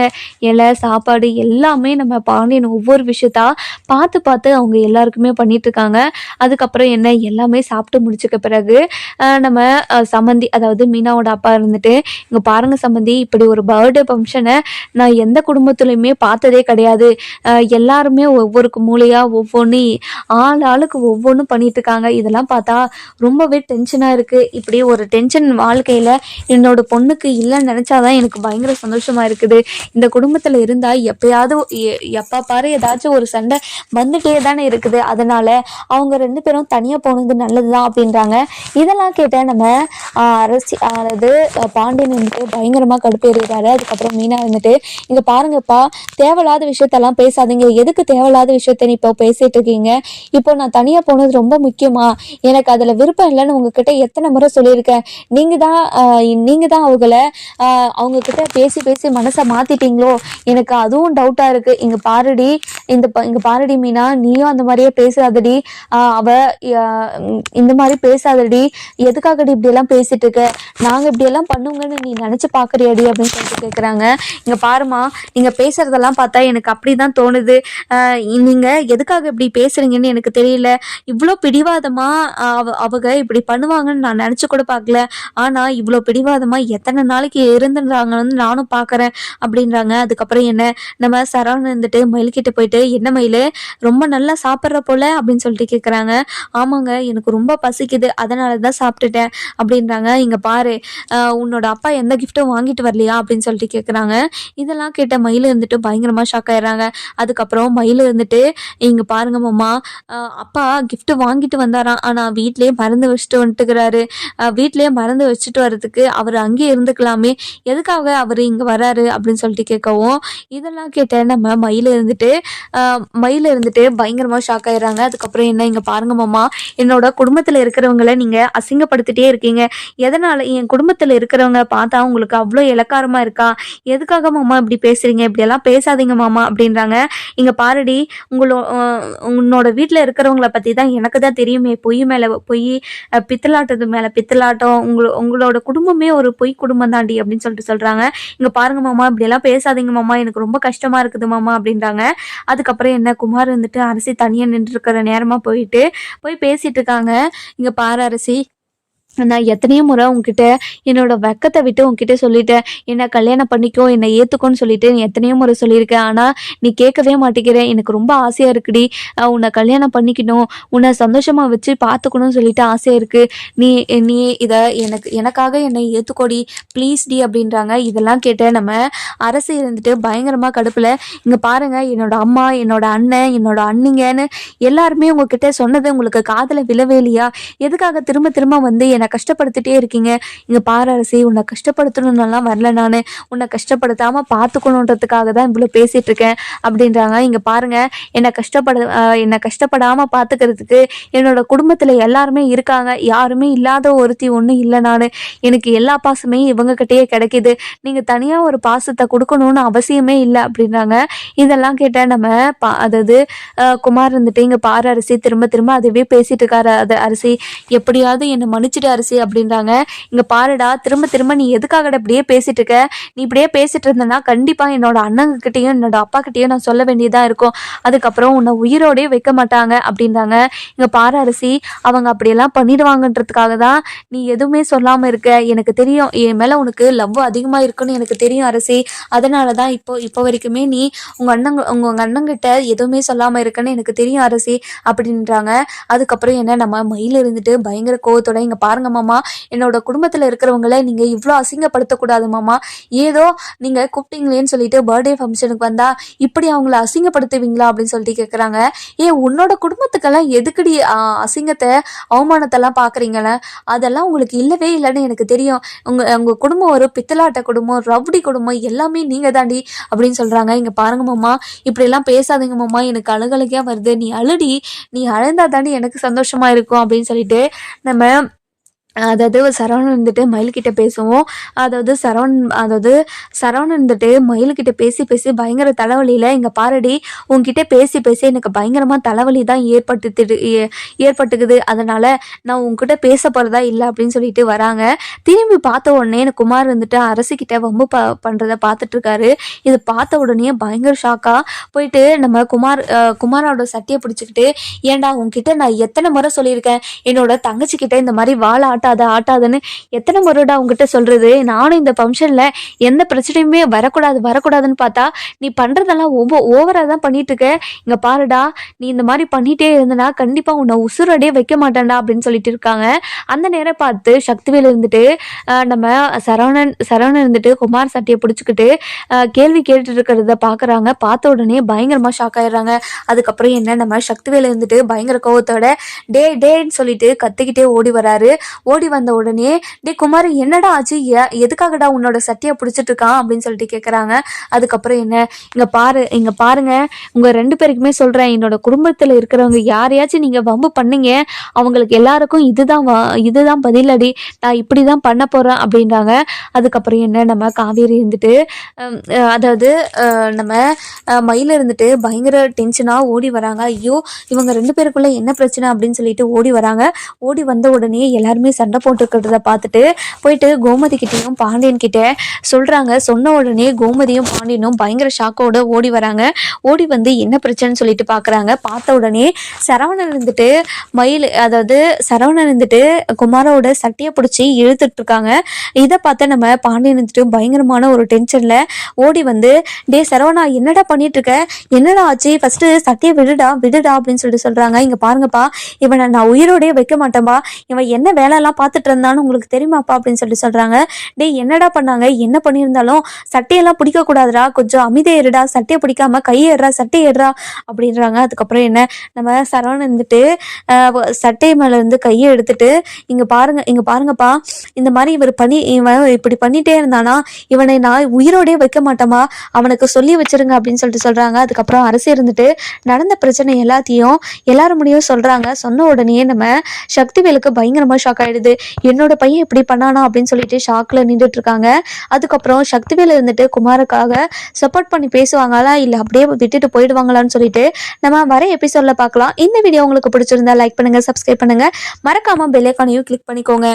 இலை சாப்பாடு எல்லாமே நம்ம பாண்டியன் ஒவ்வொரு விஷயத்தா பார்த்து பார்த்து அவங்க எல்லாருக்குமே பண்ணிட்டு இருக்காங்க அதுக்கப்புறம் என்ன? எல்லாமே சாப்பிட்டு முடிச்சுக்க பிறகு நம்ம சம்மந்தி அதாவது மீனாவோட அப்பா இருந்துட்டு இங்க பாருங்க சம்மந்தி இப்படி ஒரு பர்த்டே ஃபங்க்ஷனை நான் எந்த குடும்பத்துலையுமே பார்த்ததே கிடையாது. எல்லாருமே ஒவ்வொரு மூலையா ஒவ்வொன்று ஆள் ஆளுக்கு ஒவ்வொன்றும் பண்ணிட்டு இருக்காங்க இதெல்லாம் பார்த்தா ரொம்பவே டென்ஷனாக இருக்கு. இப்படி ஒரு டென்ஷன் வாழ்க்கையில என்னோட பொண்ணுக்கு இல்லைன்னு நினைச்சாதான் எனக்கு பயங்கர சந்தோஷமா இருக்குது. இந்த குடும்பத்துல இருந்தா எப்பயாவது எப்பா பாரு ஏதாச்சும் ஒரு சண்டை வந்துட்டே தானே இருக்குது. அதனால அவங்க ரெண்டு பேரும் தனியா போனது நல்லதுதான் அப்படின்றாங்க. இதெல்லாம் கேட்ட நம்ம அரசி அதாவது பாண்டியன் வந்துட்டு பயங்கரமா கடுப்பேறிடுறாரு. அதுக்கப்புறம் மீனா வந்துட்டு இங்க பாருங்கப்பா தேவையில்லாத விஷயத்தெல்லாம் பேசாதீங்க. எதுக்கு தேவையில்லாத விஷயத்த நீ இப்போ பேசிட்டு இருக்கீங்க? இப்போ நான் தனியா போனது ரொம்ப முக்கியமா? எனக்கு அதுல விருப்பம் இல்லைன்னு உங்ககிட்ட எத்தனை முறை சொல்லியிருக்கேன். நீங்க தான் நீங்க தான் அவங்கள அவங்க கிட்ட பேசி பேசி மனசை மாத்திட்டீங்களோ? எனக்கு அதுவும் டவுட்டா இருக்கு. இங்க பாருடி இந்த ப- இங்க பாருடி மீனா நீயும் அந்த மாதிரியே பேசாதடி. அவ இந்த மாதிரி பேசாதடி. எதுக்காகடி இப்படி எல்லாம் பேசிட்டு இருக்க? நாங்க இப்படி எல்லாம் பண்ணுங்கன்னு நீ நினைச்சு பாக்குறியாடி அப்படின்னு சொல்லிட்டு கேக்குறாங்க. இங்க பாருமா நீங்க பேசுறதெல்லாம் பார்த்தா எனக்கு அப்படிதான் தோணுது. நீங்க எதுக்காக இப்படி பேசுறீங்கன்னு எனக்கு தெரியல. இவ்வளோ பிடிவாதமா அவ அவங்க இப்படி பண்ணுவாங்கன்னு நான் நினைச்சு கூட பார்க்கல. ஆனா இவ்வளோ பிடிவாதமா எத்தனை நாளைக்கு வந்து நானும் பார்க்குறேன் அப்படின்றாங்க. அதுக்கப்புறம் என்ன நம்ம சரவணன் இருந்துட்டு மயில்கிட்ட போயிட்டு என்ன மயில் ரொம்ப நல்லா சாப்பிட்ற போல? அப்படின்னு சொல்லிட்டு கேட்குறாங்க ஆமாங்க எனக்கு ரொம்ப பசிக்குது அதனால தான் சாப்பிட்டுட்டேன். அப்படின்றாங்க. இங்கே பாரு உன்னோட அப்பா எந்த கிஃப்ட்டும் வாங்கிட்டு வரலையா? அப்படின்னு சொல்லிட்டு கேட்குறாங்க இதெல்லாம் கேட்ட மயில் இருந்துட்டு பயங்கரமாக ஷாக் ஆயிடுறாங்க. அதுக்கப்புறம் மயில் இருந்துட்டு இங்கே பாருங்க மாமா அப்பா கிஃப்ட்டு வாங்கிட்டு வந்தாராம் ஆனால் வீட்லேயே மறந்து வச்சுட்டு வந்துட்டுக்கிறாரு. வீட்லேயே மறந்து வச்சுட்டு வர்றதுக்கு அவர் அங்கேயே இருந்துக்கலாமே எதுக்காக அவர் இங்கே வராரு அப்படின்னு சொல்லிட்டு கேட்கவும் இதெல்லாம் கேட்ட நம்ம மயில் இருந்துட்டு மயில மயில் இருந்துட்டு பயங்கரமாக ஷாக் ஆயிடுறாங்க. அதுக்கப்புறம் என்ன இங்கே பாருங்க மாமா என்னோட குடும்பத்தில் இருக்கிறவங்கள நீங்கள் அசிங்கப்படுத்திட்டே இருக்கீங்க. எதனால என் குடும்பத்தில் இருக்கிறவங்க பார்த்தா உங்களுக்கு அவ்வளோ இலக்காரமா இருக்கா? எதுக்காக மாமா இப்படி பேசுறீங்க? இப்படியெல்லாம் பேசாதீங்க மாமா அப்படின்றாங்க. இங்கே பாருடி உங்களோ உன்னோட வீட்டில் இருக்கிறவங்கள பற்றி தான் எனக்கு தான் தெரியுமே. பொய் மேலே பொய் பித்தலாட்டது மேலே பித்தலாட்டம். உங்களோ உங்களோட குடும்பமே ஒரு பொய் குடும்பம் தாண்டி அப்படின்னு சொல்லிட்டு சொல்கிறாங்க இங்கே பாருங்க மாமா இப்படியெல்லாம் பேசாதீங்க மாமா எனக்கு ரொம்ப கஷ்டமாக இருக்குது மாமா அப்படின்றாங்க. அதுக்கப்புறம் என்ன குமார் வந்துட்டு அரசி தனியாக நின்று இருக்கிற நேரமாக போயிட்டு போய் பேசிட்டு இருக்காங்க. இங்கே பாரு அரசி நான் எத்தனையோ முறை உங்ககிட்ட என்னோட வெக்கத்தை விட்டு உங்ககிட்ட சொல்லிட்டேன். என்னை கல்யாணம் பண்ணிக்கோ என்னை ஏற்றுக்கோன்னு சொல்லிட்டு நீ எத்தனையோ முறை சொல்லியிருக்கேன் ஆனால் நீ கேட்கவே மாட்டேங்கிற. எனக்கு ரொம்ப ஆசையாக இருக்குடி. உன்னை கல்யாணம் பண்ணிக்கணும். உன்னை சந்தோஷமாக வச்சு பார்த்துக்கணும்னு சொல்லிட்டு ஆசையாக இருக்குது நீ நீ இதை எனக்கு எனக்காக என்னை ஏற்றுக்கோடி ப்ளீஸ் டி அப்படின்றாங்க. இதெல்லாம் கேட்ட நம்ம அரசு இருந்துட்டு பயங்கரமாக கடுப்பில் இங்கே பாருங்கள் என்னோட அம்மா என்னோட அண்ணன் என்னோட அண்ணிங்கன்னு எல்லாருமே உங்ககிட்ட சொன்னது உங்களுக்கு காதில் விழவே இல்லையா? எதுக்காக திரும்ப திரும்ப வந்து என்னை என்னை கஷ்டப்படுத்திட்டே இருக்கீங்க. இங்கே பாரு அரசி உன்னை கஷ்டப்படுத்தணும்னுலாம் வரல நான். உன்னை கஷ்டப்படுத்தாமல் பார்த்துக்கணுன்றதுக்காக தான் இவ்வளோ பேசிகிட்டு இருக்கேன் அப்படின்றாங்க. இங்கே பாருங்க என்னை கஷ்டப்பட என்னை கஷ்டப்படாமல் பார்த்துக்கிறதுக்கு என்னோட குடும்பத்தில் எல்லாருமே இருக்காங்க. யாருமே இல்லாத ஒருத்தி ஒன்றும் இல்லை நான். எனக்கு எல்லா பாசமே இவங்கக்கிட்டேயே கிடைக்கிது. நீங்கள் தனியாக ஒரு பாசத்தை கொடுக்கணும்னு அவசியமே இல்லை அப்படின்றாங்க. இதெல்லாம் கேட்டால் நம்ம பா அதாவது குமார் இருந்துட்டு இங்கே பாரு அரிசி திரும்ப திரும்ப அதுவே பேசிட்டு இருக்காரு. அது அரிசி எப்படியாவது என்னை மன்னிச்சிடு அரிசி அப்படின்றாங்க. இங்கே பாருடா திரும்ப திரும்ப நீ எதுக்காக இப்படியே பேசிட்டு இருக்க? நீ இப்படியே பேசிட்டு இருந்தனா கண்டிப்பாக என்னோட அண்ணங்கக்கிட்டேயும் என்னோட அப்பா கிட்டேயும் நான் சொல்ல வேண்டியதாக இருக்கும். அதுக்கப்புறம் உன்னை உயிரோடய வைக்க மாட்டாங்க அப்படின்றாங்க. இங்கே பாரு அரிசி அவங்க அப்படியெல்லாம் பண்ணிடுவாங்கன்றதுக்காக தான் நீ எதுவுமே சொல்லாமல் இருக்க. எனக்கு தெரியும் என் மேலே உனக்கு லவ் அதிகமாக இருக்குன்னு எனக்கு தெரியும் அரசி. அதனால தான் இப்போ இப்போ வரைக்குமே நீ உங்கள் அண்ணங்க உங்கள் உங்கள் அண்ணங்கிட்ட எதுவுமே சொல்லாமல் இருக்குன்னு எனக்கு தெரியும் அரசி அப்படின்றாங்க. அதுக்கப்புறம் என்ன நம்ம மயில் இருந்துட்டு பயங்கர கோவத்தோட இங்கே பாருங்க மாமா. என்னோட குடும்பத்தில் இருக்கிறவங்கள நீங்கள் இவ்வளோ அசிங்கப்படுத்தக்கூடாது மாமா. ஏதோ நீங்கள் கூப்பிட்டீங்களேன்னு சொல்லிட்டு பர்த்டே ஃபங்க்ஷனுக்கு வந்தால் இப்படி அவங்கள அசிங்கப்படுத்துவீங்களா அப்படின்னு சொல்லிட்டு கேட்குறாங்க ஏ உன்னோட குடும்பத்துக்கெல்லாம் எதுக்குடி அசிங்கத்தை அவமானத்தெல்லாம் பார்க்குறீங்களே அதெல்லாம் உங்களுக்கு இல்லவே இல்லைன்னு எனக்கு தெரியும். உங்கள் உங்கள் குடும்பம் ஒரு பித்தலாட்ட குடும்பம் ரவுடி குடும்பம் எல்லாமே நீங்கள் தாண்டி அப்படின்னு சொல்கிறாங்க இங்கே பாருங்க மாமா. இப்படியெல்லாம் பேசாதீங்க மாமா. எனக்கு அழுகழுகையாக வருது. நீ அழுடி. நீ அழுந்தா தாண்டி எனக்கு சந்தோஷமா இருக்கும் அப்படின்னு சொல்லிட்டு நம்ம அதாவது சரவணன் வந்துட்டு மயில்கிட்ட பேசுவோம். அதாவது சரவணன் அதாவது சரவணன் வந்துட்டு மயில்கிட்ட பேசி பேசி பயங்கர தலைவலியில் இங்கே பாரடி உங்ககிட்ட பேசி பேசி எனக்கு பயங்கரமாக தலைவலி தான் ஏற்பட்டு ஏற்பட்டுக்குது. அதனால் நான் உங்ககிட்ட பேச போகிறதா இல்லை அப்படின்னு சொல்லிட்டு வராங்க. திரும்பி பார்த்த உடனே எனக்கு குமார் வந்துட்டு அரசுக்கிட்ட வம்பு ப பண்ணுறத பார்த்துட்டு இருக்காரு. இது பார்த்த உடனே பயங்கர ஷாக்காக போயிட்டு நம்ம குமார் குமாரோட சட்டியை பிடிச்சிக்கிட்டு ஏன்டா உங்ககிட்ட நான் எத்தனை முறை சொல்லியிருக்கேன்? என்னோட தங்கச்சிக்கிட்ட இந்த மாதிரி வாழை ஆட்டாத ஆட்டாதன்னு எத்தனை முறைடா உங்ககிட்ட சொல்றது? நானும் இந்த ஃபங்க்ஷன்ல எந்த பிரச்சனையுமே வரக்கூடாது வரக்கூடாதுன்னு பார்த்தா நீ பண்றதெல்லாம் ஒவ்வொ ஓவராக தான் பண்ணிட்டு இருக்க இங்க பாருடா நீ இந்த மாதிரி பண்ணிட்டே இருந்தனா கண்டிப்பா உன்னை உசுரடியே வைக்க மாட்டேன்டா அப்படின்னு சொல்லிட்டு இருக்காங்க. அந்த நேரம் பார்த்து சக்திவேல் இருந்துட்டு நம்ம சரவணன் சரவணன் இருந்துட்டு குமார் சட்டையை பிடிச்சிக்கிட்டு கேள்வி கேட்டுட்டு இருக்கிறத பார்க்குறாங்க பார்த்த உடனே பயங்கரமா ஷாக் ஆயிடுறாங்க. அதுக்கப்புறம் என்ன நம்ம சக்திவேல் இருந்துட்டு பயங்கர கோவத்தோட டே டேன்னு சொல்லிட்டு கத்திக்கிட்டே ஓடி வராரு. ஓடி வந்த உடனே டே குமார் என்னடா ஆச்சு? எதுக்காகடா உன்னோட சட்டையை பிடிச்சிட்டு இருக்கான்? அப்படின்னு சொல்லிட்டு கேட்குறாங்க அதுக்கப்புறம் என்ன? இங்கே பாரு இங்கே பாருங்க. உங்கள் ரெண்டு பேருக்குமே சொல்கிறேன் என்னோட குடும்பத்தில் இருக்கிறவங்க யாரையாச்சும் நீங்கள் வம்பு பண்ணீங்க. அவங்களுக்கு எல்லாருக்கும் இதுதான் வா- இதுதான் பதிலடி. நான் இப்படி தான் பண்ண போகிறேன் அப்படின்றாங்க. அதுக்கப்புறம் என்ன? நம்ம காவேரி இருந்துட்டு அதாவது நம்ம மயில இருந்துட்டு பயங்கர டென்ஷனாக ஓடி வராங்க. ஐயோ இவங்க ரெண்டு பேருக்குள்ள என்ன பிரச்சனை? அப்படின்னு சொல்லிட்டு ஓடி வராங்க. ஓடி வந்த உடனே எல்லாருமே சண்டை போட்டுருக்கிறத பார்த்துட்டு போயிட்டு கோமதி கிட்டேயும் பாண்டியன் கிட்ட சொல்றாங்க. சொன்ன உடனே கோமதியும் பாண்டியனும் பயங்கர ஷாக்கோட ஓடி வராங்க. ஓடி வந்து என்ன பிரச்சனைன்னு சொல்லிட்டு பார்க்குறாங்க பார்த்த உடனே சரவணன் இருந்துட்டு மயில் அதாவது சரவணன் இருந்துட்டு குமாரோட சட்டியை பிடிச்சி இழுத்துட்டு இருக்காங்க. இதை பார்த்த நம்ம பாண்டியன் இருந்துட்டு பயங்கரமான ஒரு டென்ஷன்ல ஓடி வந்து டே சரவணா என்னடா பண்ணிட்டு இருக்க? என்னடா ஆச்சு? ஃபர்ஸ்ட் சட்டியை விடுடா விடுடா அப்படின்னு சொல்லிட்டு சொல்றாங்க. இங்க பாருங்கப்பா இவனை நான் உயிரோடய வைக்க மாட்டேன்பா. இவன் என்ன வேலையெல்லாம் பார்த்துட்டு இருந்தான்னு உங்களுக்கு தெரியுமாப்பா அப்படின்னு சொல்லிட்டு சொல்றாங்க. டேய் என்னடா பண்ணாங்க? என்ன பண்ணியிருந்தாலும் சட்டையெல்லாம் பிடிக்கக்கூடாதுடா. கொஞ்சம் அமைதியா இருடா. சட்டையை பிடிக்காம கையேறா சட்டையை ஏறா அப்படின்றாங்க. அதுக்கப்புறம் என்ன? நம்ம சரவணன் இருந்துட்டு சட்டை மேல இருந்து கையை எடுத்துட்டு இங்க பாருங்க இங்க பாருங்கப்பா. இந்த மாதிரி இவர் பண்ணி இவன் இப்படி பண்ணிட்டே இருந்தானா? இவனை நான் உயிரோடே வைக்க மாட்டோமா அவனுக்கு சொல்லி வச்சிருங்க. அப்படின்னு சொல்லிட்டு சொல்றாங்க. அதுக்கப்புறம் அரசு இருந்துட்டு நடந்த பிரச்சனை எல்லாத்தையும் எல்லாரும் முடியும் சொல்றாங்க. சொன்ன உடனே நம்ம சக்திவேலுக்கு பயங்கரமாக ஷாக் ஆயிடுது என்னோட பையன் இப்படி பண்ணானா அப்படின்னு சொல்லிட்டு ஷாக்ல நின்றுட்டு இருக்காங்க அதுக்கப்புறம் சக்திவேல இருந்துட்டு குமாருக்காக சப்போர்ட் பண்ணி பேசுவாங்களா? இல்ல அப்படியே விட்டுட்டு போயிடுவாங்களான்னு சொல்லிட்டு நம்ம வர எபிசோட்ல பார்க்கலாம். இந்த வீடியோ உங்களுக்கு பிடிச்சிருந்தா லைக் பண்ணுங்க சப்ஸ்கிரைப் பண்ணுங்க. மறக்காம பெல் ஐக்கானையும் கிளிக் பண்ணிக்கோங்க.